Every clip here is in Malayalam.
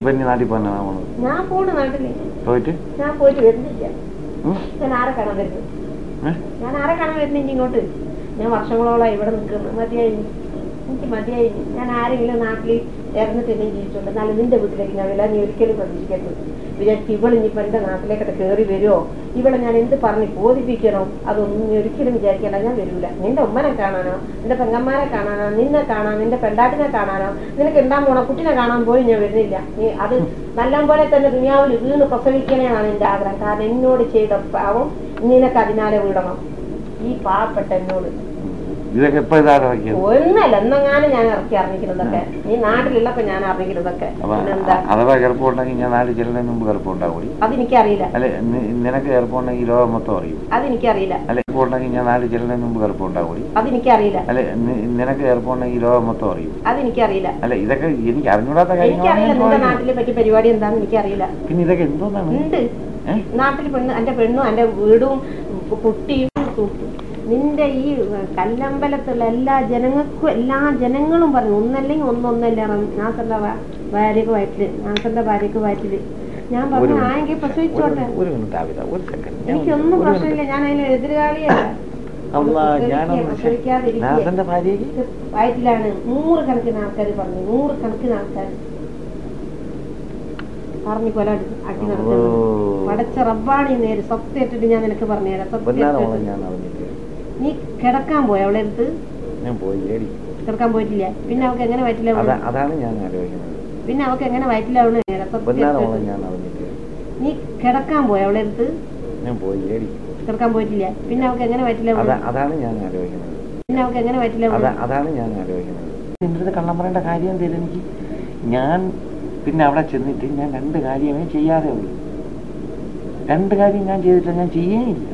ഇപ്പൊ ഇനി നാട്ടിൽ പോകാനാ പോണത്? ഞാൻ പോണു നാട്ടിൽ. പോയിട്ട്? ഞാൻ പോയിട്ട് വരുന്നില്ല. ഞാൻ ആരെ കാണാൻ വരുന്നു? ഞാൻ ആരെ കാണാൻ വരുന്നില്ല ഇങ്ങോട്ട്? ഞാൻ വർഷങ്ങളോളായി ഇവിടെ നിൽക്കുന്നു. മതിയായി. എനിക്ക് മതിയായി. ഞാൻ ആരെങ്കിലും നാട്ടിൽ ഇറന്നിട്ട് എന്നെ ജീവിച്ചോണ്ട് എന്നാലും നിന്റെ വീട്ടിലേക്ക് ഞാൻ വില നീ ഒരിക്കലും പ്രതീക്ഷിക്കരുത്. വിചാരിച്ചു ഇവൾ ഇനിയിപ്പോ എന്റെ നാട്ടിലേക്കൊക്കെ കയറി വരുമോ ഇവളെ ഞാൻ എന്ത് പറഞ്ഞ് ബോധിപ്പിക്കണോ? അതൊന്നും നീ ഒരിക്കലും വിചാരിക്കേണ്ട ഞാൻ വരൂല. നിന്റെ ഉമ്മനെ കാണാനോ? നിന്റെ പെങ്ങന്മാരെ കാണാനോ? നിന്നെ കാണാൻ നിന്റെ പെണ്ടാട്ടിനെ കാണാനോ? നിനക്ക് ഉണ്ടാൻ പോണോ കുട്ടിനെ കാണാൻ പോയി ഞാൻ വരുന്നില്ല. നീ അത് നല്ല പോലെ തന്നെ ദുനിയാവിൽ വീണ് പ്രസവിക്കണേന്നാണ് എന്റെ ആഗ്രഹം. കാരണം എന്നോട് ചെയ്ത പാവം നിനക്ക് അതിനാലെ വിടണം. ഈ പാവപ്പെട്ട എന്നോട്. ഇതൊക്കെ എപ്പോ ഇതാണ് ഇറക്കിയത്? ഒന്നല്ല എന്നെങ്ങാനും ഞാൻ ഇറക്കി അറിഞ്ഞിരിക്കുന്നതൊക്കെ. ഈ നാട്ടിലുള്ളപ്പോ ഞാൻ അറിഞ്ഞിരിക്കുന്നതൊക്കെ. അഥവാ ചെറുപ്പമുണ്ടെങ്കിൽ ഞാൻ നാട്ടിൽ ചെല്ലുന്നതിന് മുമ്പ് കൂടി അതെനിക്കറിയില്ല. അല്ലെ നിനക്ക് ചെറുപ്പമുണ്ടെങ്കിൽ ഈ ലോകം മൊത്തം അറിയും. അതെനിക്കറിയില്ല. അല്ലെ ചെറുപ്പമുണ്ടെങ്കിൽ ഞാൻ നാട്ടിൽ ചെല്ലുന്നതിന് മുമ്പ് കൂടി അതെനിക്കറിയില്ല. അല്ലെ നിനക്ക് ചെറുപ്പമുണ്ടെങ്കിൽ ഈ ലോകം മൊത്തം അറിയും. അതെനിക്കറിയില്ല. അല്ലെ ഇതൊക്കെ എനിക്ക് അറിഞ്ഞൂടാത്ത കാര്യം നാട്ടിലെ പറ്റി പരിപാടി എന്താണെന്ന് എനിക്കറിയില്ല. പിന്നെ ഇതൊക്കെ എന്തോന്നാണ്? നാട്ടിൽ പെണ്ണ് എന്റെ പെണ്ണും എന്റെ വീടും കുട്ടിയും നിന്റെ ഈ കല്ലമ്പലത്തുള്ള എല്ലാ ജനങ്ങൾക്കും എല്ലാ ജനങ്ങളും പറഞ്ഞു ഒന്നല്ലെങ്കിൽ ഒന്നൊന്നല്ല നാസന്റെ ഭാര്യക്ക് വയറ്റിൽ നാസന്റെ ഭാര്യക്ക് വയറ്റിൽ. ഞാൻ പറഞ്ഞു. ആയെങ്കിൽ പ്രസവിച്ചോട്ടെ. എനിക്കൊന്നും പ്രശ്നമില്ല. ഞാൻ അതിന് എതിരാളിയല്ല. വയറ്റിലാണ് നൂറ് കണക്കിന് ആൾക്കാർ പറഞ്ഞു നൂറ് കണക്കിന് ആൾക്കാർ പറഞ്ഞു. കൊല അടി നടത്തി നടത്തുന്നു പടച്ച റബ്ബാണി നേര് സത്യമായിട്ടിട്ട് ഞാൻ നിനക്ക് പറഞ്ഞുതരാം. സത്യം നീ കിടക്കാൻ പോയ അവളെ അടുത്ത്? ഞാൻ കിടക്കാൻ പോയിട്ടില്ല. പിന്നെ അവൾക്ക് എങ്ങനെ വയറ്റില്ല അതാണ് ഞാൻ ആലോചിക്കുന്നത്. പിന്നെ അവൾക്ക് എങ്ങനെ അറിഞ്ഞിട്ട് നീ കിടക്കാൻ പോയ അവളെ അടുത്ത്? ഞാൻ കിടക്കാൻ പോയിട്ടില്ല. പിന്നെ അവൾക്ക് എങ്ങനെ വയറ്റില്ല അതാണ് ഞാൻ ആലോചിക്കുന്നത്. പിന്നെ അവൾക്ക് എങ്ങനെ വയറ്റില്ല അതാണ് ഞാൻ ആലോചിക്കുന്നത്. എന്റെ അടുത്ത് കള്ളം പറയേണ്ട കാര്യം എന്തേലും എനിക്ക്? ഞാൻ പിന്നെ അവിടെ ചെന്നിട്ട് ഞാൻ രണ്ട് കാര്യമേ ചെയ്യാതെ ഉള്ളൂ. രണ്ട് കാര്യം ഞാൻ ചെയ്തിട്ട് ഞാൻ ചെയ്യേയില്ല.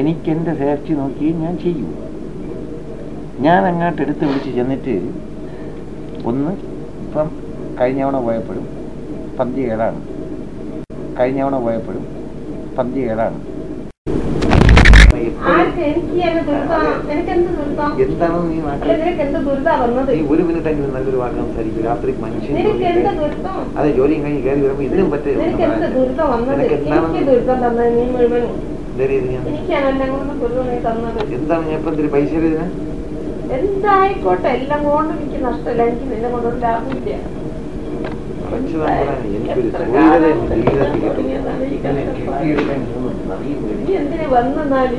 എനിക്ക് സേഫ്റ്റി സേർച്ച് നോക്കി ഞാൻ ചെയ്യൂ. ഞാൻ അങ്ങോട്ട് എടുത്ത് വിളിച്ച് ചെന്നിട്ട് ഒന്ന് ഇപ്പം കഴിഞ്ഞവണ പോയപ്പോഴും പന്തി കേടാണ്. കഴിഞ്ഞവണ പോയപ്പോഴും പന്തി ദുരിതം എന്താണെന്ന് നീ നാട്ടിൽ നീ ഒരു മിനിറ്റ് എങ്കിലും നല്ലൊരു വാക്ക് സംസാരിക്കും. രാത്രി മനുഷ്യൻ അതെ ജോലിയും കഴിഞ്ഞ് കയറി വരുമ്പോ ഇതിനും പറ്റേ നിനക്ക് എന്ത് ദുരിതം വന്നത്? നിനക്ക് എന്താണ് ഞാൻ? ഇപ്പം പൈസ ഇതിന് എന്തായിക്കോട്ടെ എല്ലാം കൊണ്ട് എനിക്ക് നഷ്ടമില്ല. എനിക്ക് നിന്നെ കൊണ്ടൊരു ലാഭമില്ല എന്തിനു വന്നാൽ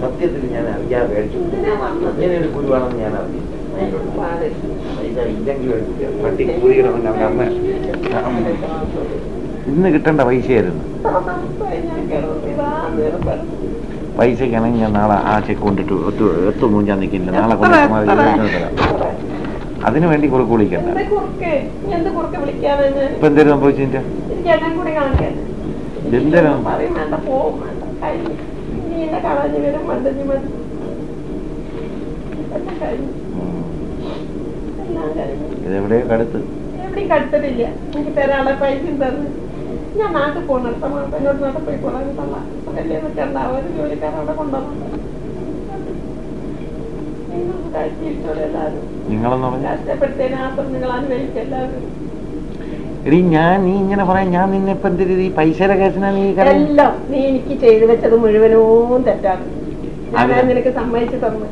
സത്യത്തിൽ ഞാൻ അറിയാതെ മേടിച്ചു. ഇങ്ങനെ ഒരു കുരുവാണെന്ന് ഞാൻ അറിഞ്ഞില്ല. പട്ടി കൂലി കിടക്കുന്ന അമ്മ ഇന്ന് കിട്ടേണ്ട പൈസയായിരുന്നു. പൈസക്കാണെങ്കിൽ ഞാൻ നാളെ ആ ചെക്ക് കൊണ്ടിട്ട് ഒത്തു ഒത്തു ഞാൻ നിൽക്കില്ല നാളെ കൊണ്ടിട്ട്? അതിനു വേണ്ടി കുറുക്ക്? വിളിക്കണ്ട ഇപ്പൊ എന്തേലും സംഭവിച്ചിട്ട് എന്തേലും ഇതെവിടെയോ കടുത്ത് എവിടെയും കടുത്തിട്ടില്ല എനിക്ക് തരാനുള്ള പൈസയും തന്നു. ഞാൻ നാട്ടിൽ പോകണം അടുത്ത മാസം എന്നോട് നാട്ടിൽ പോയി കൊള്ളാൻ തള്ള ഒരു കൊണ്ടുവന്നു. നിങ്ങളെന്ന് പറഞ്ഞ കഷ്ടപ്പെടുത്തേനെ ആത്രം നിങ്ങൾ അനുഭവിക്കും എല്ലാവരും. എടി ഞാൻ നീ ഇങ്ങനെ പറയാം ഞാൻ നിന്നെ ഇപ്പൊ എന്ത് രീതി പൈസയുടെ കേസിനാ നീ? എല്ലാം നീ എനിക്ക് ചെയ്തു വെച്ചത് മുഴുവനും തെറ്റാണ്. ഞാൻ നിനക്ക് സമ്മതിച്ചു തന്നു.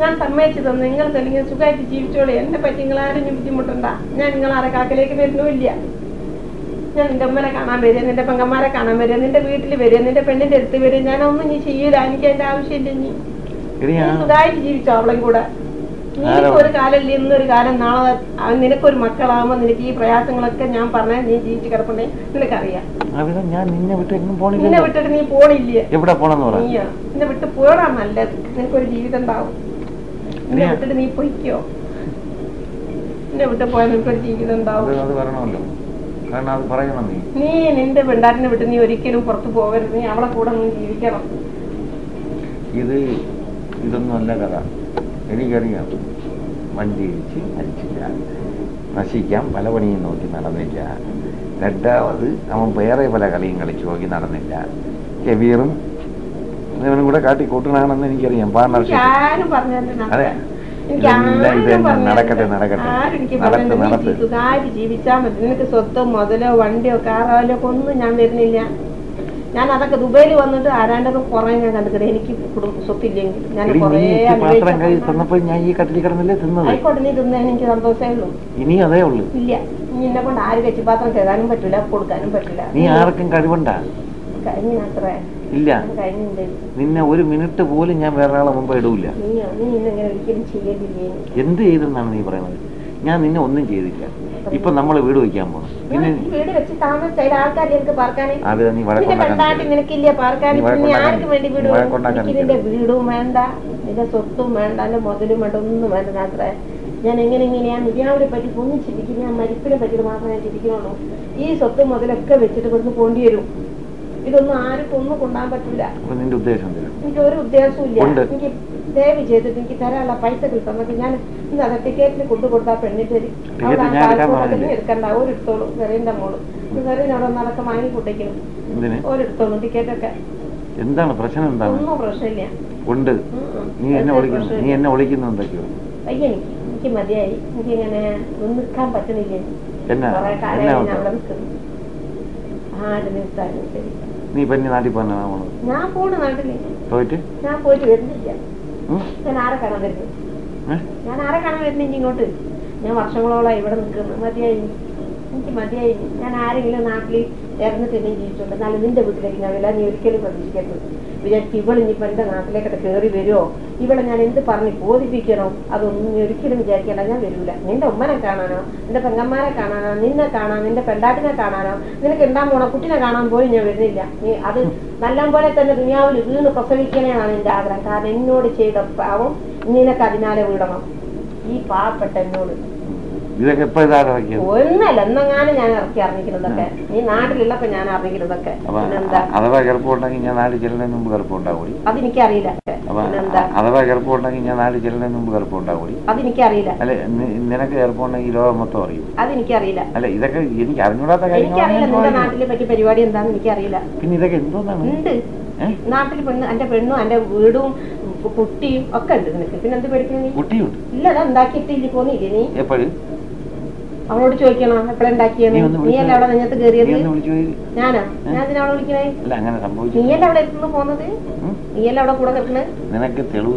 ഞാൻ സമ്മതിച്ചു തന്നു. നിങ്ങൾ തന്നെ സുഖമായിട്ട് ജീവിച്ചോളൂ. എന്നെ പറ്റി നിങ്ങൾ ആരും ബുദ്ധിമുട്ടണ്ട. ഞാൻ നിങ്ങൾ ആരെ കാക്കലേക്ക് വരുന്നുമില്ല. ഞാൻ നിന്റെ അമ്മനെ കാണാൻ വരിക നിന്റെ പെങ്ങന്മാരെ കാണാൻ വരിക നിന്റെ വീട്ടിൽ വരിക നിന്റെ പെണ്ണിന്റെ അടുത്ത് വരിക ഞാനൊന്നും നീ ചെയ്യൂല എനിക്ക് അതിന്റെ ആവശ്യമില്ല നീ സുഖമായിട്ട് ജീവിച്ചോ അവളും കൂടെ? ഒരു കാലം ഇന്നൊരു കാലം നാളെ നിനക്കൊരു മക്കളാവുമ്പോ നിനക്ക് ഈ പ്രയാസങ്ങളൊക്കെ ഞാൻ പറഞ്ഞ നീ ജീവിച്ച് കിടപ്പുണ്ടേ? നിനക്കറിയാം. ഞാൻ നിന്നെ വിട്ടിട്ട് നീ പോണില്ലേ? എവിടെ പോണെന്ന് നിന്നെ വിട്ട് പോടാ നല്ലത്. നിനക്കൊരു ജീവിതം ഉണ്ടാവും. നിന്നെ വിട്ടിട്ട് നീ പൊയ്ക്കോ. നിന്നെ വിട്ട് പോയാൽ നിനക്കൊരു ജീവിതം ഉണ്ടാവും. കാരണം അത് പറയണം നീ. നീ നിന്റെ പെണ്ടാട്ടിനെ വിട്ട് നീ ഒരിക്കലും പുറത്തു പോകരുത്. നീ അവളെ കൂടെ നീ ജീവിക്കണം. ഇത് ഇതൊന്നും അല്ല കഥ. എനിക്കറിയാം. വണ്ടി ഇടിച്ച് മരിച്ചില്ല. നശിക്കാൻ പല പണിയും നോക്കി നടന്നില്ല. രണ്ടാമത് അവൻ വേറെ പല കളിയും കളിച്ചു നോക്കി നടന്നില്ല. കെബീറും ഇവനും കൂടെ കാട്ടി കൂട്ടണാണെന്ന് എനിക്കറിയാം എനിക്ക് പാർട്ണർഷിപ്പ് അതെ. നടക്കട്ടെ, നടക്കട്ടെ. ആരും എനിക്ക് നടക്ക്, പറഞ്ഞില്ല. നീ നടക്ക്. സുഖമായിട്ട് ജീവിച്ചാ മതി. നിനക്ക് സ്വത്തോ മുതലോ വണ്ടിയോ കാറോ ഒന്നും ഞാൻ വരുന്നില്ല ഞാൻ അതൊക്കെ ദുബൈയിൽ വന്നിട്ട് ആരാണ്ടൊക്കെ കുറെ ഞാൻ കണ്ടിട്ട് എനിക്ക് സ്വത്തില്ലെങ്കിൽ. ഞാൻ തന്നപ്പോൾ ഞാൻ ഈ കട്ടിൽ കിടന്നല്ലേ തിന്നത്? ആയിക്കോട്ടെ നീ തിന്നേ എനിക്ക് സന്തോഷമേ ഉള്ളൂ. ഇനി അതേ ഉള്ളൂ. ഇല്ല നീ എന്നെ കൊണ്ട് ആര് കച്ചിപാത്രം ചെയ്താനും പറ്റില്ല കൊടുക്കാനും പറ്റില്ല നീ ആർക്കും കഴിവുണ്ടാ. കഴിഞ്ഞ അത്ര. ഇല്ല. നിന്നെ ഒരു മിനിറ്റ് പോലും ഞാൻ വേറെ ആളെ മുമ്പ് ഇടൂല. എന്ത് ചെയ്തെന്നാണ് നീ പറയുന്നത്? ഞാൻ നിന്നെ ഒന്നും ചെയ്തില്ല. ഇപ്പൊ നമ്മൾ വീട് വയ്ക്കാൻ പിന്നെ അത് നീ വഴക്കുണ്ടാക്കാൻ വീട്? വേണ്ട. നിന്റെ സ്വത്തും വേണ്ട. നിന്റെ മുതലും വേണ്ട. ഒന്നും വേണ്ട. മാത്രമേ ഞാൻ എങ്ങനെ എങ്ങനെയാണ് ഇയാളെ പറ്റി ഒന്നും ഞാൻ മരിപ്പിനെ പറ്റിയിട്ട് മാത്രമേ ഞാൻ ഈ സ്വത്തും മുതലൊക്കെ വെച്ചിട്ട് ഇവിടുന്ന് പോണ്ടി വരും. ഇതൊന്നും ആരും ഒന്നും കൊണ്ടാൻ പറ്റില്ല നിന്റെ ഉദ്ദേശം എനിക്ക് ഒരു ഉദ്ദേശവും ഇല്ല എനിക്ക് ദയവ് ചെയ്തിട്ട് എനിക്ക് തരാനുള്ള പൈസ കിട്ടുന്നത് ഞാൻ ഇന്ന് സർട്ടിഫിക്കറ്റിന് ടിക്കറ്റിന് കൊണ്ടു കൊടുത്താൽ പെണ്ണിട്ട് അവിടെ ടിക്കറ്റ് പറഞ്ഞില്ലേ? എടുക്കണ്ട. ഒരിടത്തോളും വെറിയന്റെ മോൾ. അവിടെ ഒന്നതൊക്കെ വാങ്ങി എന്തിന്? ഒരിടത്തോളും ടിക്കറ്റൊക്കെ എന്താണ് പ്രശ്നം എന്താണ്? ഒന്നും പ്രശ്നമില്ല. ഉണ്ട്. നീ എന്നെ വിളിക്കുന്നു നീ എന്നെ വിളിക്കുന്നു എന്തൊക്കെയോ? വയ്യ എനിക്ക് എനിക്ക് മതിയായി. എനിക്ക് ഇങ്ങനെ നിൽക്കാൻ പറ്റുന്നില്ല? എന്നാ? ആട് നിൽക്കാനും ശരി. നീ ഇപ്പൊ ഇനി നാട്ടിൽ പോകാനാ പോണത്? ഞാൻ പോണ നാട്ടിൽ. പോയിട്ട്? ഞാൻ പോയിട്ട് വരുന്നില്ല. ഞാൻ ആരെ കാണാൻ വരുന്നത് ഞാൻ ആരെ കാണാൻ വരുന്നില്ല ഇങ്ങോട്ട്? ഞാൻ വർഷങ്ങളോളായി ഇവിടെ നിൽക്കുന്നു. മതിയായി. എനിക്ക് മതിയായി. ഞാൻ ആരെങ്കിലും നാട്ടിൽ ഇറന്നിട്ട് ജീവിച്ചോണ്ട് എന്നാലും നിന്റെ വീട്ടിലേക്ക് ഞാൻ വില നീ ഒരിക്കലും പ്രതീക്ഷിക്കരുത്. വിചാരിച്ച് ഇവൾ ഇനിയിപ്പോ എന്റെ നാട്ടിലേക്കൊക്കെ കയറി വരുമോ ഇവളെ ഞാൻ എന്ത് പറഞ്ഞ് ബോധിപ്പിക്കണോ? അതൊന്നും ഒരിക്കലും വിചാരിക്കേണ്ട ഞാൻ വരില്ല നിന്റെ ഉമ്മനെ കാണാനോ? നിന്റെ പെങ്ങന്മാരെ കാണാനോ? നിന്നെ കാണാൻ നിന്റെ പെണ്ടാട്ടിനെ കാണാനോ? നിനക്ക് ഉണ്ടാൻ പോണോ കുട്ടിനെ കാണാൻ പോലും ഞാൻ വരുന്നില്ല. നീ അത് നല്ല പോലെ തന്നെ ദുനിയാവിൽ വീണ് പ്രസവിക്കണേന്നാണ് എന്റെ ആഗ്രഹം. കാരണം എന്നോട് ചെയ്ത പാവം നിനക്ക് അതിനാലെ വിടണം. ഈ പാവപ്പെട്ട എന്നോട്. ഇതൊക്കെ എപ്പോ ഇതാണ് ഇറക്കിയത് ഒന്നല്ല എന്നെങ്ങാനും ഞാൻ ഇറക്കി അറിഞ്ഞിരുന്നതൊക്കെ ഈ നാട്ടിലുള്ളപ്പോ ഞാൻ അറിഞ്ഞിരുന്നതൊക്കെ അഥവാ കിടപ്പുണ്ടെങ്കിൽ ഞാൻ നാട്ടിൽ ചെല്ലുന്നതിന് മുമ്പ് കിടപ്പുണ്ടാകൂടി അതെനിക്കറിയില്ല. അഥവാ കിടപ്പുണ്ടെങ്കിൽ ഞാൻ നാട്ടിൽ ചെല്ലുന്നതിന് മുമ്പ് കിടപ്പുണ്ടാകൂടി അതെനിക്കറിയില്ല. അല്ലെ നിനക്ക് കിടപ്പുണ്ടെങ്കിൽ ഈ ലോകം മൊത്തം അറിയും. അതെനിക്കറിയില്ല. അല്ല ഇതൊക്കെ എനിക്ക് അറിഞ്ഞൂടാത്ത എനിക്കറിയില്ല നിന്റെ നാട്ടിലെ പറ്റി പരിപാടി എന്താന്ന് എനിക്കറിയില്ല. പിന്നെ ഇതൊക്കെ എന്തോന്നാണ്? നാട്ടിൽ പെണ്ണ് എന്റെ പെണ്ണും എന്റെ വീടും കുട്ടിയും ഒക്കെ ഉണ്ട് നിനക്ക്. പിന്നെ എന്ത് പഠിക്കുന്നു കുട്ടിയുണ്ട് ഇല്ല ഉണ്ടാക്കിയിട്ടില്ല പോന്നില്ലേ നീ? എപ്പോഴും? അവളോട് ചോദിക്കണോ എപ്പോഴുണ്ടാക്കിയെന്ന് നീ അല്ല അവിടെ നെഞ്ഞത്ത് കയറിയത്? ഞാനാ? ഞാൻ വിളിക്കണേ? അങ്ങനെ സംഭവിച്ചു നീയല്ല അവിടെ എത്തുന്നു പോന്നത്? ഉം? നീയല്ല അവിടെ കൂടെ കിട്ടണേ നിനക്ക് തെളിവ്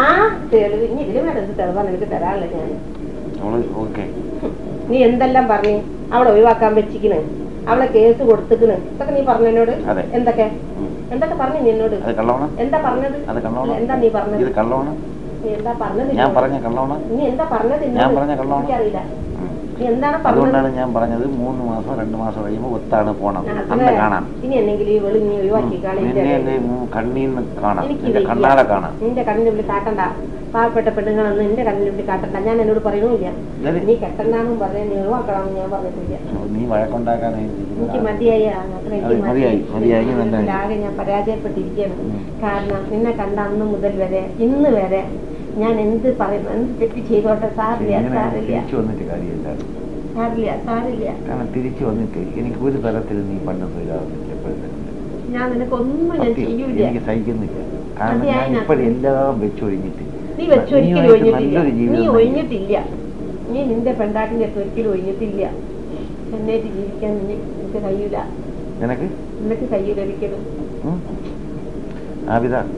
ആ തെളിവ്. ഇനി ഇതിലും വേണ്ട എന്ത് തെളിവാ നിനക്ക് തരാനുള്ള ഞാൻ അവൾ നീ എന്തെല്ലാം പറഞ്ഞു അവളെ ഒഴിവാക്കാൻ വെച്ചിക്കണ് അവളെ കേസ് കൊടുത്തിക്കണ്? ഇതൊക്കെ നീ പറഞ്ഞു എന്നോട്? എന്തൊക്കെ? എന്തൊക്കെ പറഞ്ഞു നീ എന്നോട്? കള്ളോണം എന്താ പറഞ്ഞത്? കള്ളോണം എന്താ നീ പറഞ്ഞത്? കള്ളോണം ഞാൻ പറഞ്ഞ കള്ളോണ നീ എന്താ പറഞ്ഞത് ഞാൻ? പറഞ്ഞ കള്ളമാണോ? എനിക്കറിയില്ല. അതുകൊണ്ടാണ് ഞാൻ പറഞ്ഞത് മൂന്ന് മാസം രണ്ട് മാസം കഴിയുമ്പോൾ ഒത്താണ് പോണം. അന്ന് അതെ. കാണാം. പിന്നെ എന്തെങ്കിലും ഈ വെളി നീ ഒഴിവാക്കി നിന്നെ എന്റെ കണ്ണീന്ന് കാണാം. എന്റെ. കണ്ണാടെ കാണാം. നിന്റെ കണ്ണിന്റെ ഉള്ളിൽ കാട്ടണ്ട. പാവപ്പെട്ട പെണ്ണുങ്ങളൊന്നും എന്റെ കണ്ണിന്റെ ഉള്ളിൽ കാട്ടണ്ട. ഞാൻ എന്നോട് പറയണില്ല? നീ കെട്ടണ്ടെന്നും പറഞ്ഞ നീ ഒഴിവാക്കണമെന്ന് ഞാൻ പറഞ്ഞിട്ടില്ല. നീ വഴക്കുണ്ടാക്കാനായി എനിക്ക് മതിയായി. ഞാൻ പരാജയപ്പെട്ടിരിക്കുകയാണ്. കാരണം നിന്നെ കണ്ട അന്ന് മുതൽ വരെ ഇന്ന് വരെ ഞാൻ എന്ത് പറയുന്നു എന്ത് തെറ്റ് ചെയ്തോട്ടെ സാറില്ല തിരിച്ചു വന്നിട്ട് സാറില്ല സാറില്ല കാരണം തിരിച്ചു വന്നിട്ട് എനിക്ക് ഒരു തരത്തിൽ നീ പണ്ട് ഞാൻ നിനക്കൊന്നും ഞാൻ ചെയ്യൂല. എനിക്ക് സഹിക്കുന്നില്ല. കാരണം മതിയായി ഞാൻ ഞാൻ. ഇപ്പോഴെല്ലാം വെച്ചൊഴിഞ്ഞിട്ട്. നീ വെച്ചൊരിക്കലും ഒഴിഞ്ഞിട്ടില്ല. നീ. ഒഴിഞ്ഞിട്ടില്ല. നീ നിന്റെ പെണ്ടാട്ടിന്റെ അടുത്ത് ഒരിക്കലും ഒഴിഞ്ഞിട്ടില്ല. എന്നേറ്റ് ജീവിക്കാൻ നിനക്ക് കഴിയൂല. നിനക്ക്? നിനക്ക് കഴിയൂല ഒരിക്കലും.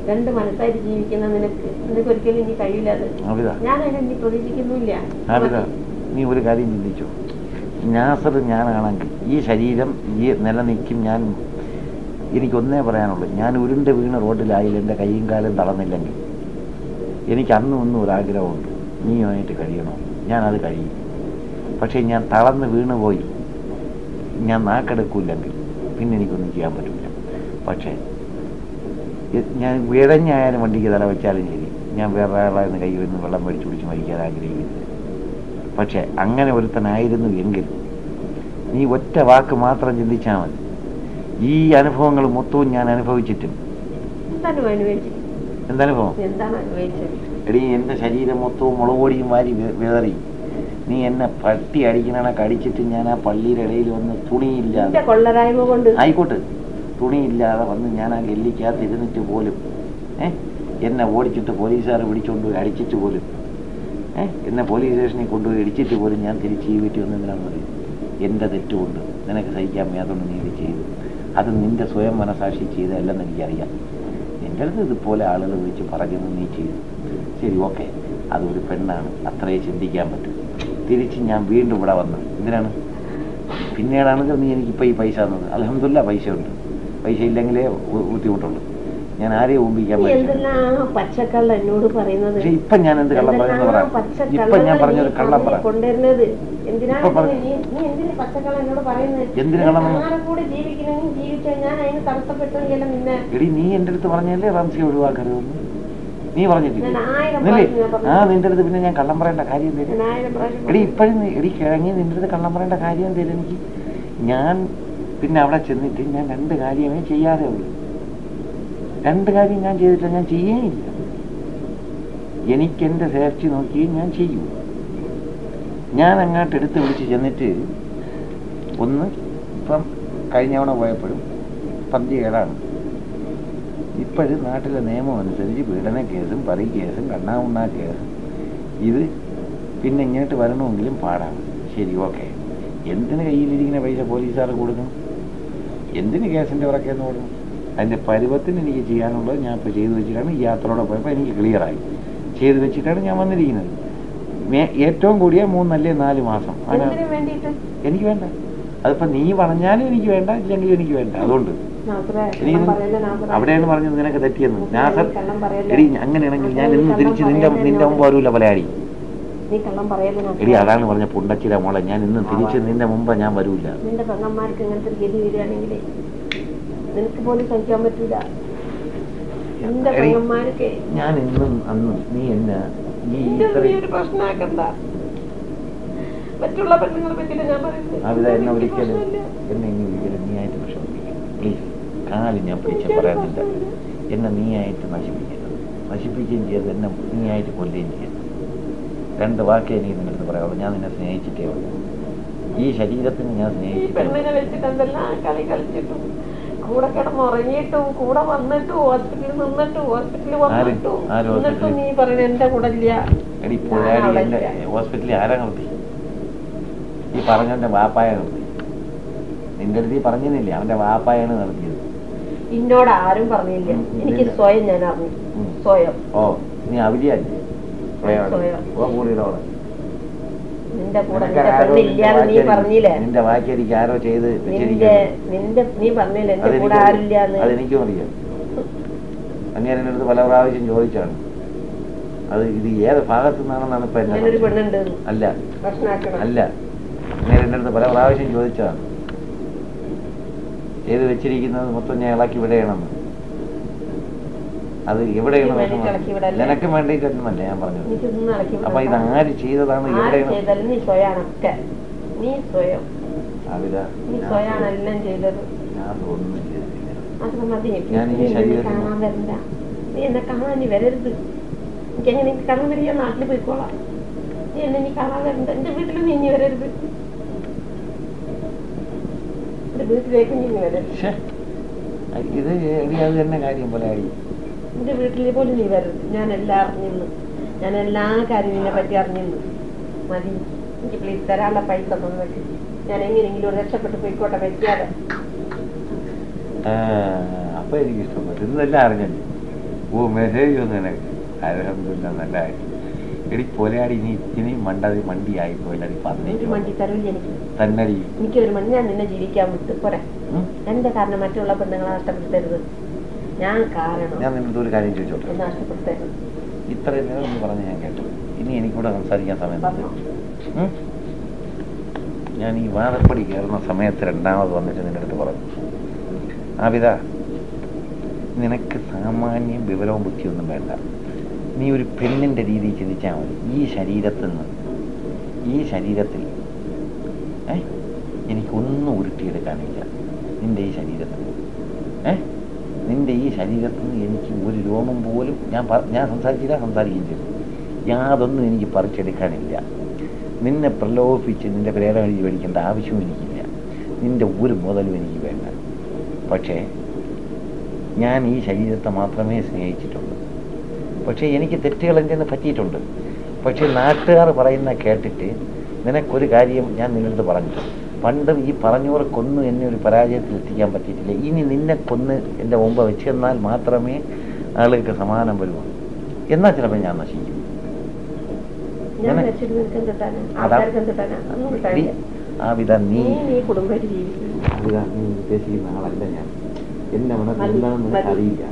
രണ്ട് മനസ്സായിട്ട് ജീവിക്കുന്ന നിനക്ക് നിനക്ക് ഒരിക്കലും ഇനി കഴിയില്ല ഞാൻ അതിനെ നീ പ്രതീക്ഷിക്കുന്നില്ല ആവിത നീ ഒരു കാര്യം ചിന്തിച്ചു. നാസർ ഞാനാണെങ്കിൽ ഈ ശരീരം ഈ നിലനിൽക്കും ഞാൻ എനിക്കൊന്നേ പറയാനുള്ളൂ. ഞാൻ ഉരുണ്ട വീണ് റോഡിലായാലും എന്റെ കൈയും കാലും തളർന്നില്ലെങ്കിൽ എനിക്ക് അന്നും ഒന്നും ഒരാഗ്രഹമുണ്ട് നീയുമായിട്ട് കഴിയണോ? ഞാനത് കഴിയും. പക്ഷേ ഞാൻ തളർന്ന് വീണ് പോയി. ഞാൻ നാക്കെടുക്കൂല്ലെങ്കിൽ പിന്നെ എനിക്കൊന്നും ചെയ്യാൻ പറ്റില്ല പക്ഷേ ഞാൻ വിഴഞ്ഞായാലും വണ്ടിക്ക് തല വെച്ചാലും ശരി. ഞാൻ വേറെ ഒരാളായിരുന്നു കൈ വന്ന് വെള്ളം മേടിച്ച് കുടിച്ച് മരിക്കാൻ ആഗ്രഹിക്കുന്നത് പക്ഷെ അങ്ങനെ ഒരുത്തനായിരുന്നു എങ്കിൽ നീ ഒറ്റ വാക്ക് മാത്രം ചിന്തിച്ചാൽ മതി. ഈ അനുഭവങ്ങൾ മൊത്തവും ഞാൻ അനുഭവിച്ചിട്ടും. എന്തനുഭവം എടീ എന്റെ ശരീരം മൊത്തവും മുളകോടിയും വാരി വേ- വേറി നീ എന്നെ പട്ടി അടിക്കണ കടിച്ചിട്ട് ഞാൻ ആ പള്ളിയുടെ ഇടയിൽ വന്ന് കൊണ്ട്. ആയിക്കോട്ടെ. തുണിയില്ലാതെ വന്ന് ഞാൻ ആ ഗല്ലിക്കകത്ത് ഇരുന്നിട്ട് പോലും എന്നെ ഓടിച്ചിട്ട് പോലീസുകാർ പിടിച്ചുകൊണ്ട് പോയി അടിച്ചിട്ട് പോലും എന്നെ പോലീസ് സ്റ്റേഷനിൽ കൊണ്ടുപോയി ഇടിച്ചിട്ട് പോലും ഞാൻ തിരിച്ച് ഈ വീട്ടിൽ വന്നതിനാണെന്ന് പറയും എന്റെ തെറ്റുകൊണ്ട്. നിനക്ക് സഹിക്കാൻ വയ്യാത്തതുകൊണ്ട് നീ ഇത് ചെയ്തു. അത് നിന്റെ സ്വയം മനസാക്ഷി ചെയ്തതല്ലെന്ന് എനിക്കറിയാം. എന്റെ അടുത്ത് ഇതുപോലെ ആളുകൾ വിളിച്ച് പറഞ്ഞു നീ ചെയ്തു. ശരി ഓക്കെ. അതൊരു പെണ്ണാണ്. അത്രേ ചിന്തിക്കാൻ പറ്റും. തിരിച്ച് ഞാൻ വീണ്ടും ഇവിടെ വന്നു. എന്തിനാണ്? പിന്നീടാണെങ്കിൽ നീ എനിക്കിപ്പോൾ ഈ പൈസ തന്നത്. അലഹമില്ല പൈസ ഉണ്ട് പൈസ ഇല്ലെങ്കിലേ ബുദ്ധിമുട്ടുള്ളൂ. ഞാൻ ആരെയും ഊമ്പിക്കാൻ പച്ചക്കള്ള എന്നോട് പറയുന്നത്? പക്ഷെ ഇപ്പം ഞാൻ എന്ത് കള്ളം പറയുന്നു പറയാം. ഇപ്പൊ ഞാൻ പറഞ്ഞൊരു കള്ളം പറയാം. കൊണ്ടുവരുന്നത്? എന്തിനാ കള്ളം എടി നീ എന്റെ അടുത്ത് പറഞ്ഞല്ലേ റംസി ഒഴിവാക്കരുതെന്ന് നീ പറഞ്ഞിട്ടില്ല. ആ നിന്റെ അടുത്ത് പിന്നെ ഞാൻ കള്ളം പറയേണ്ട കാര്യം പ്രാവശ്യം എടി ഇപ്പഴും എടി കിഴങ്ങി നിന്റെ അടുത്ത് കള്ളം പറയേണ്ട കാര്യം എന്തേലും എനിക്ക്? ഞാൻ പിന്നെ അവിടെ ചെന്നിട്ട് ഞാൻ രണ്ട് കാര്യമേ ചെയ്യാതെ ഉള്ളൂ. രണ്ട് കാര്യം ഞാൻ ചെയ്തിട്ടില്ല ഞാൻ ചെയ്യേയില്ല എനിക്ക് എന്റെ സേഫ്റ്റി നോക്കി ഞാൻ ചെയ്യും. ഞാൻ അങ്ങോട്ട് എടുത്ത് വിളിച്ച് ചെന്നിട്ട് ഒന്ന് ഇപ്പം കഴിഞ്ഞ തവണ പോയപ്പോഴും പന്തി ഏടാണ് ഇപ്പോഴും നാട്ടിലെ നിയമം അനുസരിച്ച് പീഡന കേസും പറി കേസും കണ്ണാമുണ്ണാ കേസും. ഇത് പിന്നെ ഇങ്ങോട്ട് വരണമെങ്കിലും പാടാണ്. ശരി ഓക്കെ. എന്തിന് കയ്യിലിരിക്കുന്ന പൈസ പോലീസുകാർ കൊടുക്കണം എന്തിന് ഗ്യാസിന്റെ ഉറക്കെന്ന് പറഞ്ഞു? അതിന്റെ പരുവത്തിന് എനിക്ക് ചെയ്യാനുള്ളത് ഞാൻ ഇപ്പോൾ ചെയ്തു വെച്ചിട്ടാണ് ഈ യാത്രയോടെ പോയപ്പോൾ എനിക്ക് ക്ലിയറായി. ചെയ്തു വെച്ചിട്ടാണ് ഞാൻ വന്നിരിക്കുന്നത്. ഏറ്റവും കൂടിയ മൂന്നല്ലേ നാല് മാസം. എനിക്ക് വേണ്ട. അതിപ്പോൾ നീ പറഞ്ഞാലും എനിക്ക് വേണ്ട ഇല്ലെങ്കിൽ എനിക്ക് വേണ്ട. അതുകൊണ്ട്? അവിടെയാണ് പറഞ്ഞത് നിനക്ക് തെറ്റിയെന്ന്? എടി അങ്ങനെയാണെങ്കിൽ ഞാൻ ഇന്ന് തിരിച്ച് നിന്റെ നിന്റെ മുമ്പ് വരൂല പലയാടി നീ കള്ളം? എടി അതാണ് പറഞ്ഞ പുണ്ടച്ചിര മോളെ. ഞാൻ ഇന്ന് തിരിച്ച് നിന്റെ മുമ്പ് ഞാൻ വരൂല. നിന്റെ പെങ്ങന്മാർക്ക് ഇങ്ങനത്തെ ഗതി വരികയാണെങ്കിൽ നിനക്ക് പോലും സഹിക്കാൻ പറ്റൂല. നിന്റെ പെങ്ങന്മാർക്ക് ഞാൻ ഇന്നും അന്നും നീ എന്നെ പ്രശ്നമാക്കണ്ട. മറ്റുള്ള പെണ്ണുങ്ങളെ പറ്റിയില്ല ഞാൻ പറയുന്നത്. എന്നെ ഇനി നീ ആയിട്ട് വിഷമിപ്പിക്കും പ്ലീസ് കാൽ ഞാൻ പിടിച്ച് പറയാനില്ല എന്നെ നീ ആയിട്ട് നശിപ്പിക്കരുത്. നശിപ്പിക്കുകയും ചെയ്ത് എന്നെ നീ ആയിട്ട് കൊല്ലുകയും ചെയ്യരുത്. രണ്ട് വാക്കേ എനിക്ക് നിങ്ങളുടെ പറയാവുള്ളൂ. ഞാൻ നിന്നെ സ്നേഹിച്ചിട്ടേ ഉള്ളൂ. ഈ ശരീരത്തിന് ഞാൻ ഉള്ളൂ. പെണ്ണിനെ വെച്ചിട്ട് എന്തെല്ലാം കളി കളിച്ചിട്ടും. കൂടെ കിടന്ന് ഉറങ്ങിയിട്ടും കൂടെ വന്നിട്ടും ഹോസ്പിറ്റലിൽ നിന്നിട്ടും ഹോസ്പിറ്റലിൽ വന്നിട്ടും ആര് എന്നിട്ടും നീ എന്റെ കൂടെ ഇല്ല. ഹോസ്പിറ്റലിൽ ആരാ നിർത്തി? ഈ പറഞ്ഞവന്റെ വാപ്പായ നിർത്തി. നിന്റെ അടുത്ത് ഈ പറഞ്ഞില്ലേ അവന്റെ വാപ്പായാണ് നിർത്തിയത്. എന്നോട് ആരും പറഞ്ഞില്ല. എനിക്ക് സ്വയം ഞാൻ അറിഞ്ഞു. സ്വയം. ഓ നീ കൂടിയതോടെ നിന്റെ കൂടെ നീ പറഞ്ഞില്ലേ? ആരോ ചെയ്ത് നിന്റെ നീ പറഞ്ഞില്ലേ? എന്റെ കൂടെ അതെനിക്ക് ആരില്ലാന്ന് അതെനിക്കും അറിയാം അങ്ങനെ എന്റെ അടുത്ത് പല പ്രാവശ്യം ചോദിച്ചാണ്. അത് ഇത് ഏത് ഭാഗത്തു നിന്നാണെന്നാണ് ഇപ്പൊ എന്നെ അല്ല. അല്ല. അങ്ങനെ എന്റെ അടുത്ത് പല പ്രാവശ്യം ചോദിച്ചതാണ് ചെയ്ത് വെച്ചിരിക്കുന്നത് മൊത്തം ഞാൻ ഇളക്കി വിടയണമെന്ന് അത് എവിടെയാണ് വിഷമം? നിനക്ക് വേണ്ടിയിട്ടൊന്നല്ല ഞാൻ പറഞ്ഞത്. അപ്പൊ ഇത് ആര് ചെയ്തതാണ്? എവിടെയാണ്? നീ നീ സ്വയം. ഞാൻ ചെയ്തത്. ഞാൻ ഈ ശരീരത്തിൽ നീ എന്നെ കാണാൻ നീ വരരുത്. എനിക്ക് എങ്ങനെ കാണാൻ വരിക? നാട്ടിൽ പോയിക്കോളാം. നീ എന്നെ നീ കാണാൻ വരണ്ട. എന്റെ വീട്ടിൽ നീ ഇനി വരരുത്. എന്റെ വീട്ടിലേക്ക് നീ ഇനി വരരുത്. ശ്ശേ. ഇത് അത് തന്നെ കാര്യം പോലെ ആയി. എന്റെ വീട്ടിൽ പോലും നീ വരരുത്. ഞാൻ എല്ലാം അറിഞ്ഞിരുന്നു. ഞാൻ എല്ലാ നിന്നെ പറ്റി അറിഞ്ഞിരുന്നു. മതി. എനിക്ക് പ്ലീസ് തരാനുള്ള പൈസ തന്നു വെച്ച് ഞാൻ എങ്ങനെയെങ്കിലും രക്ഷപ്പെട്ട് പോയിക്കോട്ടെ പറ്റിയാതെ അപ്പൊ എനിക്ക് ഇഷ്ടപ്പെട്ടു. ഇതെല്ലാം അറിഞ്ഞല്ലേ? ഓ മെസ്സേജ് ഒന്നും എനിക്ക് അലഹമില്ല നല്ല കാര്യം. എടി പോലെയാടി നീ ഇനിയും മണ്ടതി മണ്ടിയായി പോയി ഒരു പതിനേഴ് വണ്ടി തരൂല്ല എനിക്ക്? തന്നടി. എനിക്ക് ഒരു മണി ഞാൻ നിന്നെ ജീവിക്കാൻ വിട്ടു. പോരാ? എന്റെ കാരണം മറ്റുള്ള പെണ്ണുങ്ങളെ നഷ്ടപ്പെടുത്തരുത്. ഞാൻ ഞാൻ നിന്റെ ഒരു കാര്യം ചോദിച്ചോട്ടെ? ഇത്രയും നേരം ഒന്ന് പറഞ്ഞ് ഞാൻ കേട്ടു. ഇനി എനിക്കൂടെ സംസാരിക്കാൻ സമയത്ത്? ഞാൻ ഈ വാദപ്പടി കയറുന്ന സമയത്ത് രണ്ടാമത് വന്നിട്ട് നിന്റെ അടുത്ത് പറഞ്ഞു ആവിത നിനക്ക് സാമാന്യം വിവരവും ബുദ്ധിയൊന്നും വേണ്ട. നീ ഒരു പെണ്ണിന്റെ രീതിയിൽ ചിന്തിച്ചാൽ മതി. ഈ ശരീരത്തിൽ നിന്ന് ഈ ശരീരത്തിൽ ഏ? എനിക്കൊന്നും ഉരുട്ടിയെടുക്കാനില്ല. നിന്റെ ഈ ശരീരത്തിൽ ഏ? നിന്റെ ഈ ശരീരത്തിൽ നിന്ന് എനിക്ക് ഒരു രോമം പോലും ഞാൻ ഞാൻ സംസാരിച്ചില്ല സംസാരിക്കുകയും ചെയ്തു. യാതൊന്നും എനിക്ക് പറിച്ചെടുക്കാനില്ല. നിന്നെ പ്രലോഭിപ്പിച്ച് നിന്റെ പ്രേരം എഴുതി മേടിക്കേണ്ട ആവശ്യവും എനിക്കില്ല. നിന്റെ ഒരു മുതലും എനിക്ക് വേണ്ട. പക്ഷേ ഞാൻ ഈ ശരീരത്തെ മാത്രമേ സ്നേഹിച്ചിട്ടുള്ളൂ. പക്ഷേ എനിക്ക് തെറ്റുകൾ എന്റെ നിന്ന് പറ്റിയിട്ടുണ്ട്. പക്ഷേ നാട്ടുകാർ പറയുന്ന കേട്ടിട്ട് നിനക്കൊരു കാര്യം ഞാൻ നിന്നടുത്ത് പറഞ്ഞു പണ്ടും ഈ പറഞ്ഞവരെ കൊന്നു എന്നെ ഒരു പരാജയത്തിൽ എത്തിക്കാൻ പറ്റിയിട്ടില്ല. ഇനി നിന്നെ കൊന്ന് എന്റെ മുമ്പ് വെച്ച് തന്നാൽ മാത്രമേ ആളുകൾക്ക് സമാധാനം വരുമോ എന്നാ ചിലപ്പോൾ ഞാൻ നശിക്കും. നീ ആവിത ഉദ്ദേശിക്കുന്ന ആളല്ല ഞാൻ. എന്താണെന്ന് അറിയില്ല.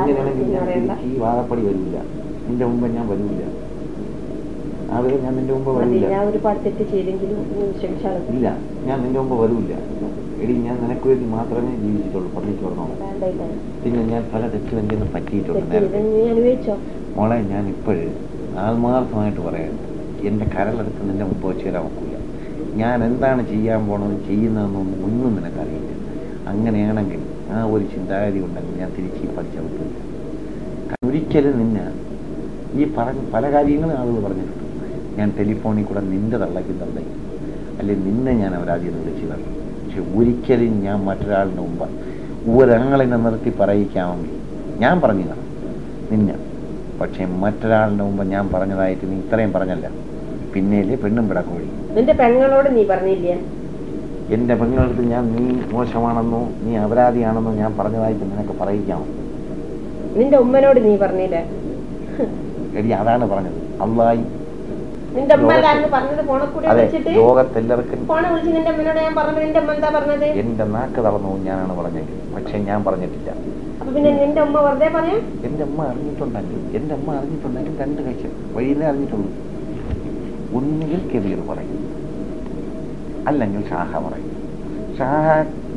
ഇങ്ങനെയാണെങ്കിൽ തിരിച്ച് ഈ വാദപ്പടി വരില്ല നിന്റെ മുമ്പ് ഞാൻ വരില്ല ആവിത ഞാൻ നിന്റെ മുമ്പ് വരില്ല ഇല്ല. ഞാൻ നിന്റെ മുമ്പ് വരൂല്ല. എടി ഞാൻ നിനക്ക് വേണ്ടി മാത്രമേ ജീവിച്ചിട്ടുള്ളൂ. പള്ളിക്ക് വേണ്ട പിന്നെ ഞാൻ പല തെറ്റും എന്റെ ഒന്നും പറ്റിയിട്ടുണ്ട് മോളെ ഞാൻ ഇപ്പോഴ് ആത്മാർത്ഥമായിട്ട് പറയാം. എന്റെ കരളെടുത്ത് നിന്റെ മുമ്പ് വെച്ച് തരാൻ ഒക്കില്ല. ഞാൻ എന്താണ് ചെയ്യാൻ പോണത് ചെയ്യുന്നതെന്നൊന്നും ഒന്നും നിനക്കറിയില്ല. അങ്ങനെയാണെങ്കിൽ ആ ഒരു ചിന്താഗതി ഉണ്ടെങ്കിൽ ഞാൻ തിരിച്ച് ഈ പഠിച്ച വിട്ടില്ല ഒരിക്കലും നിന്നെ ഈ പറഞ്ഞ പല കാര്യങ്ങളും ആളുകൾ പറഞ്ഞിട്ടുണ്ട്. ഞാൻ ടെലിഫോണിൽ കൂടെ നിന്റെ തള്ളയ്ക്കും തള്ളയ്ക്കും അല്ലെങ്കിൽ നിന്നെ ഞാൻ അവരാദ്യം വിളിച്ചു പറഞ്ഞു. പക്ഷെ ഒരിക്കലും ഞാൻ മറ്റൊരാളുടെ മുമ്പ് ഒരാളെന്നെ നിർത്തി പറയിക്കാമെങ്കിൽ ഞാൻ പറഞ്ഞു കാണും നിന്നെ. പക്ഷെ മറ്റൊരാളുടെ മുമ്പ് ഞാൻ പറഞ്ഞതായിട്ട് നീ ഇത്രയും പറഞ്ഞല്ല. പിന്നെയല്ലേ പെണ്ണും പിടക്കോഴി നിന്റെ പെങ്ങളോട് നീ പറഞ്ഞില്ലേ? എന്റെ പെങ്ങളടുത്ത് ഞാൻ നീ മോശമാണെന്നോ നീ അപരാധിയാണെന്നോ ഞാൻ പറഞ്ഞതായിട്ട് നിനക്ക് പറയിക്കാമോ നിന്റെ ഉമ്മനോട് നീ പറഞ്ഞില്ലേ? എടി അതാണ് പറഞ്ഞത്. അള്ളായി ലോകത്തെല്ലാവർക്കും പറഞ്ഞത് നാക്ക് തളർന്നു ഞാനാണ് പറഞ്ഞത്. പക്ഷെ ഞാൻ പറഞ്ഞിട്ടില്ല. എന്റെ അമ്മ അറിഞ്ഞിട്ടുണ്ടെങ്കിൽ എന്റെ അമ്മ അറിഞ്ഞിട്ടുണ്ടെങ്കിൽ രണ്ട് കക്ഷി വഴിയിലേ അറിഞ്ഞിട്ടുള്ളൂ. ഒന്നുകിൽ കെബീർ പറയും അല്ലെങ്കിൽ ഷാഹ പറയും. ഷാഹ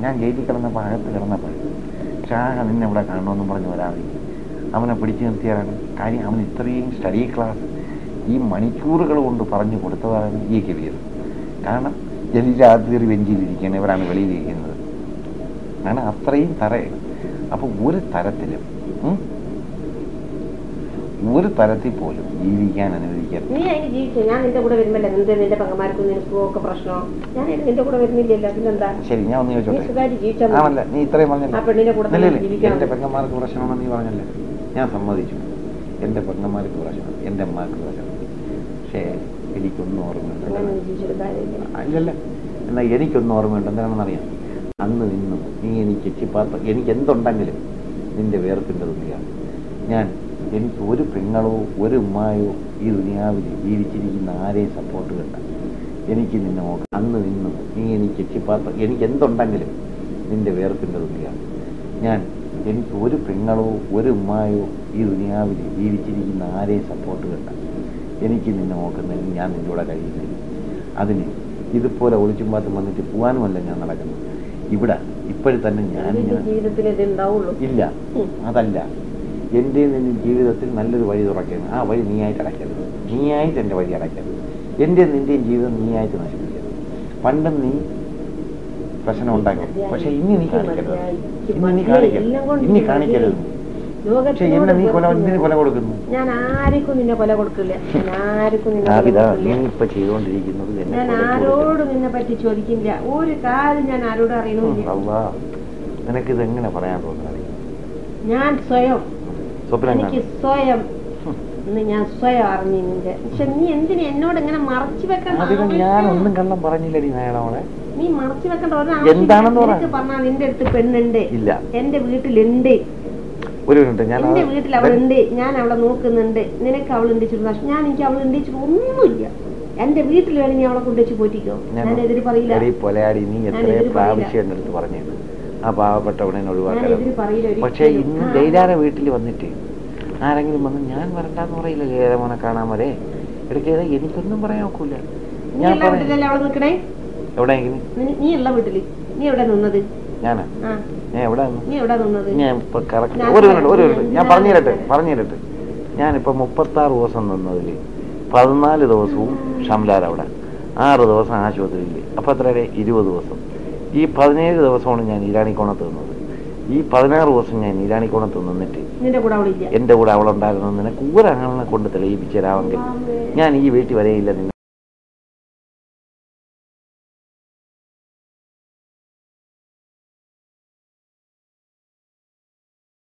ഞാൻ ജയിലിൽ കിടന്നപ്പോൾ അകത്ത് കിടന്നപ്പോൾ ഷാഹ നിന്നെ ഇവിടെ കാണണമെന്നും പറഞ്ഞ് വരാതെ അവനെ പിടിച്ചു നിർത്തിയാലാണ് കാര്യം. അവൻ ഇത്രയും സ്റ്റഡി ക്ലാസ് ഈ മണിക്കൂറുകൾ കൊണ്ട് പറഞ്ഞു കൊടുത്തതാണ് ഈ കവിയർ കാരണം എല്ലാത്തിലും രാത്രി ബെഞ്ചിലിരിക്കുകയാണ് ഇവരാണ് വെളിയിലിരിക്കുന്നത്. ആണ് അത്രയും തറയാണ് അപ്പോൾ ഒരു തരത്തിലും ഒരു തരത്തിൽ പോലും ജീവിക്കാൻ അനുവദിക്കാൻ നീ അതിന് ജീവിച്ചു. ഞാൻ നിന്റെ കൂടെ നിന്റെ നിന്റെ പെങ്ങന്മാർക്കും നിനക്കും ഒക്കെ പ്രശ്നമോ ഞാൻ നിന്റെ കൂടെ വരുന്നില്ലല്ലോ. പിന്നെന്താ? ശരി ഞാൻ ഒന്ന് ചോദിച്ചോട്ടെ? ആണല്ല? നീ ഇത്രയും പറഞ്ഞല്ലോ. ആ പെണ്ണിന്റെ കൂടെ. എന്റെ പെങ്ങന്മാർക്ക് പ്രശ്നമാണെന്ന് നീ പറഞ്ഞല്ലേ? ഞാൻ സമ്മതിച്ചു. എന്റെ പെങ്ങന്മാർക്ക് പ്രശ്നം എന്റെ അമ്മയ്ക്ക് പ്രശ്നം പക്ഷേ എനിക്കൊന്നും ഓർമ്മയുണ്ട്. അല്ലല്ല എന്നാൽ എനിക്കൊന്നും ഓർമ്മയുണ്ട്. എന്താണെന്നറിയാം? അന്ന് നിന്നും നീ എനിക്ക് ചിപ്പാത്ത എനിക്ക് എന്തുണ്ടെങ്കിലും നിന്റെ വേർപ്പിന്റെ തുണിയാണ് ഞാൻ എനിക്ക് ഒരു പെങ്ങളോ ഒരു ഉമ്മായോ ഈ ദുനിയാവിൽ ജീവിച്ചിരിക്കുന്ന ആരെയും സപ്പോർട്ട് കിട്ട എനിക്ക് നിന്നെ നോക്കാം അന്ന് നിന്നും നീ എനിക്ക് ചിപ്പാത്ത എനിക്ക് എന്തുണ്ടെങ്കിലും നിന്റെ വേർപ്പിന്റെ തുണിയാണ് ഞാൻ എനിക്ക് ഒരു പെങ്ങളോ ഒരു ഉമ്മായോ ഈ ദുനിയാവിൽ ജീവിച്ചിരിക്കുന്ന ആരെയും സപ്പോർട്ട് വേണ്ട. എനിക്ക് നിന്നെ നോക്കുന്നതിന് ഞാൻ നിന്റെ കൂടെ കഴിയുന്നില്ല. അതിന് ഇതുപോലെ ഒളിച്ചും പാത്തും വന്നിട്ട് പോകാനുമല്ല ഞാൻ നടക്കുന്നത്. ഇവിടെ ഇപ്പോഴും തന്നെ ഞാൻ ഇല്ല. അതല്ല. എന്റെ നിന്റെ ജീവിതത്തിൽ നല്ലൊരു വഴി തുറക്കണം. ആ വഴി നീയായിട്ട് അടയ്ക്കരുത്. നീയായിട്ട് എന്റെ വഴി അടയ്ക്കരുത്. എന്റെ നിന്റെയും ജീവിതം നീയായിട്ട് നശിപ്പിക്കരുത്. പണ്ടും നീ പ്രശ്നം ഉണ്ടാക്കി. പക്ഷെ ഇനി നീ കാണിക്കരുത്. ഇനി നീ കാണിക്കരുത്. ഇനി കാണിക്കരുത്. എന്നെ നീ കൊല എന്തിന് കൊല കൊടുക്കുന്നു. ഞാൻ ആർക്കും നിന്നെ കൊല കൊടുക്കില്ല. ഞാൻ ആർക്കും നീ ഇപ്പൊ ചെയ്തുകൊണ്ടിരിക്കുന്നത് ഞാൻ ആരോടും നിന്നെ പറ്റി ചോദിക്കില്ല. ഒരു കാര്യം ഞാൻ ആരോടും അറിയണമില്ല നിനക്ക് ഇത് എങ്ങനെ പറയാൻ തോന്നുന്നത് ഞാൻ സ്വയം. എനിക്ക് സ്വയം. ഞാൻ സ്വയം അറിഞ്ഞു നിന്റെ. പക്ഷെ നീ എന്തിനു എന്നോട് ഇങ്ങനെ മറച്ചു വെക്കാൻ ഒന്നും കള്ളം പറഞ്ഞില്ലടി നീ മറച്ചു വെക്കണ്ട. എന്താണെന്ന് പറ. പറഞ്ഞാൽ നിന്റെ അടുത്ത് പെണ്ണുണ്ട്. ഇല്ല. എന്റെ വീട്ടിലുണ്ട്. ഒരു മിനിറ്റ് ഞാൻ എന്റെ വീട്ടിൽ അവളുണ്ട് ഞാൻ അവളെ നോക്കുന്നുണ്ട് നിനക്ക് അവളുണ്ട് ചുരുന്ന ഞാൻ എനിക്ക് അവളുണ്ട് ഒന്നുമില്ല. എന്റെ വീട്ടിൽ വേണമെങ്കിൽ അവളെ കൊണ്ടുവച്ച് പോറ്റിക്കോ. ഞാൻ എതിര് പറയില്ല. പൊലയാടി നീ എത്ര പ്രാവശ്യം എന്റെ അടുത്ത് പറഞ്ഞു. ആ പാവപ്പെട്ടവനെ ഒഴിവാക്കണം. പക്ഷേ ഇന്ന് ആ, ലൈലാര വീട്ടിൽ വന്നിട്ട് ആരെങ്കിലും വന്ന് ഞാൻ വരണ്ടെന്ന് പറയില്ല ലൈലാമോനെ കാണാൻ വരെ? ഇടയ്ക്ക് എനിക്കൊന്നും പറയാൻ ഒക്കില്ല ഞാൻ എവിടെയെങ്കിലും? നീ- നീ ഉള്ള വീട്ടിൽ. നീ എവിടെ നിന്നത്? ഞാനാ? ഞാൻ എവിടെ ഞാൻ ഇപ്പൊ കറക്റ്റ് ഒരു മിനിറ്റ് ഒരു. മിനിറ്റ്. ഞാൻ പറഞ്ഞു തരട്ടെ പറഞ്ഞു തരട്ടെ ആറ് ദിവസം നിന്നതിൽ പതിനാല് ദിവസവും ഷംലാൽ അവിടെ. ആറ് ദിവസം ആശുപത്രിയിൽ അപ്പൊ എത്ര ഇരുപത് ദിവസം. ഈ പതിനേഴ് ദിവസമാണ് ഞാൻ ഇരാണിക്കോണത്ത് നിന്നത്. ഈ പതിനാറ് ദിവസം ഞാൻ ഇരാണിക്കോണത്ത് നിന്നിട്ട് എന്റെ കൂടെ അവളുണ്ടായിരുന്നു നിനക്ക് ഒരാളിനെ കൊണ്ട് തെളിയിപ്പിച്ചു തരാമെങ്കിൽ ഞാൻ ഈ വീട്ടിൽ വരെയില്ല നിന്നെ.